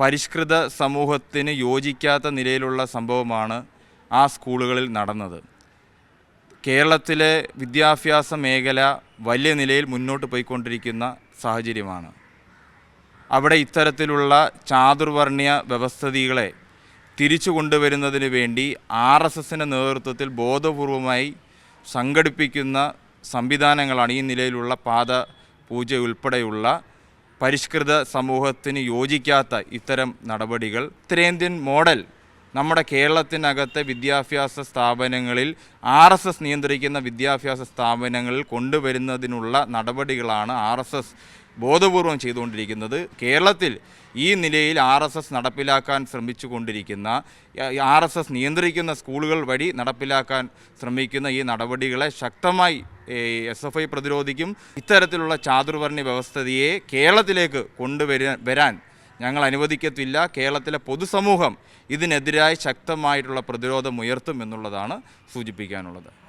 പരിഷ്കൃത സമൂഹത്തിന് യോജിക്കാത്ത നിലയിലുള്ള സംഭവമാണ് ആ സ്കൂളുകളിൽ നടന്നത്. കേരളത്തിലെ വിദ്യാഭ്യാസ മേഖല വലിയ നിലയിൽ മുന്നോട്ട് പോയിക്കൊണ്ടിരിക്കുന്ന സാഹചര്യമാണ്. അവിടെ ഇത്തരത്തിലുള്ള ചാതുർവർണയ വ്യവസ്ഥിതികളെ തിരിച്ചു കൊണ്ടുവരുന്നതിന് വേണ്ടി ആർ എസ് എസിന്റെ നേതൃത്വത്തിൽ ബോധപൂർവമായി സംഘടിപ്പിക്കുന്ന സംവിധാനങ്ങളാണ് ഈ നിലയിലുള്ള പാത പൂജ ഉൾപ്പെടെയുള്ള പരിഷ്കൃത സമൂഹത്തിന് യോജിക്കാത്ത ഇത്തരം നടപടികൾ. ഉത്തരേന്ത്യൻ മോഡൽ നമ്മുടെ കേരളത്തിനകത്തെ വിദ്യാഭ്യാസ സ്ഥാപനങ്ങളിൽ ആർ എസ് എസ് നിയന്ത്രിക്കുന്ന വിദ്യാഭ്യാസ സ്ഥാപനങ്ങളിൽ കൊണ്ടുവരുന്നതിനുള്ള നടപടികളാണ് ആർ എസ് എസ് ബോധപൂർവം ചെയ്തുകൊണ്ടിരിക്കുന്നത്. കേരളത്തിൽ ഈ നിലയിൽ ആർ എസ് എസ് നടപ്പിലാക്കാൻ ശ്രമിച്ചു കൊണ്ടിരിക്കുന്ന ആർ എസ് എസ് നിയന്ത്രിക്കുന്ന സ്കൂളുകൾ വഴി നടപ്പിലാക്കാൻ ശ്രമിക്കുന്ന ഈ നടപടികളെ ശക്തമായി എസ് എഫ് ഐ പ്രതിരോധിക്കും. ഇത്തരത്തിലുള്ള ചാതുർവർണി വ്യവസ്ഥതയെ കേരളത്തിലേക്ക് കൊണ്ടുവരാൻ വരാൻ ഞങ്ങൾ അനുവദിക്കത്തില്ല. കേരളത്തിലെ പൊതുസമൂഹം ഇതിനെതിരായി ശക്തമായിട്ടുള്ള പ്രതിരോധം ഉയർത്തും എന്നുള്ളതാണ് സൂചിപ്പിക്കാനുള്ളത്.